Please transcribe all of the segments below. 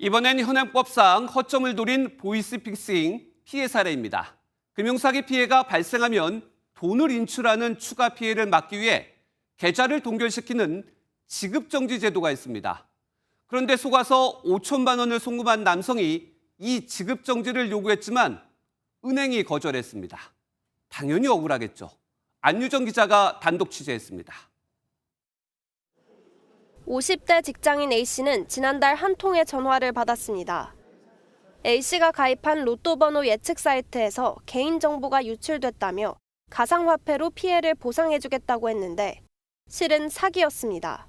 이번엔 현행법상 허점을 노린 보이스픽싱 피해 사례입니다. 금융사기 피해가 발생하면 돈을 인출하는 추가 피해를 막기 위해 계좌를 동결시키는 지급정지 제도가 있습니다. 그런데 속아서 5천만 원을 송금한 남성이 이 지급정지를 요구했지만 은행이 거절했습니다. 당연히 억울하겠죠. 안유정 기자가 단독 취재했습니다. 50대 직장인 A씨는 지난달 한 통의 전화를 받았습니다. A씨가 가입한 로또 번호 예측 사이트에서 개인정보가 유출됐다며 가상화폐로 피해를 보상해주겠다고 했는데 실은 사기였습니다.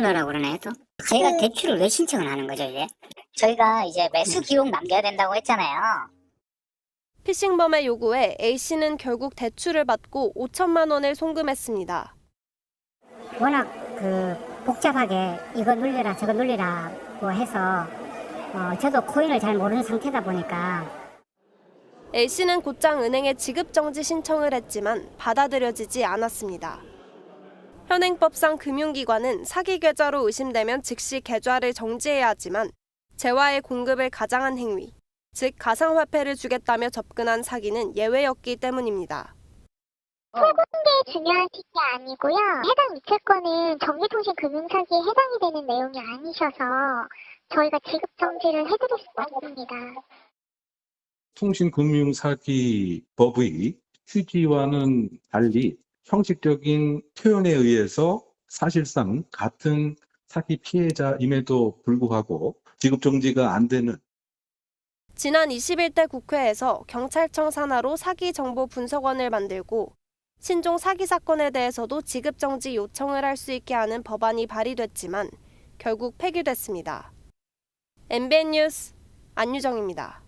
넣으라고 그러나요 또? 저희가 대출을 왜 신청을 하는 거죠 이제? 저희가 이제 매수 기록 남겨야 된다고 했잖아요. 피싱범의 요구에 A씨는 결국 대출을 받고 5천만 원을 송금했습니다. 워낙 그 복잡하게 이거 눌려라 저거 눌리라고 해서 어, 저도 코인을 잘 모르는 상태다 보니까 A씨는 곧장 은행에 지급정지 신청을 했지만 받아들여지지 않았습니다. 현행법상 금융기관은 사기 계좌로 의심되면 즉시 계좌를 정지해야 하지만 재화의 공급을 가장한 행위, 즉 가상화폐를 주겠다며 접근한 사기는 예외였기 때문입니다. 게 중요한 게 아니고요. 해당 이체권은 정기통신금융사기에 해당이 되는 내용이 아니셔서 저희가 지급 정지를 해드릴 수가 없습니다. 통신금융사기법의 취지와는 달리 형식적인 표현에 의해서 사실상 같은 사기 피해자임에도 불구하고 지급정지가 안 되는 지난 21대 국회에서 경찰청 산하로 사기 정보 분석원을 만들고 신종 사기 사건에 대해서도 지급정지 요청을 할 수 있게 하는 법안이 발의됐지만 결국 폐기됐습니다. MBN 뉴스 안유정입니다.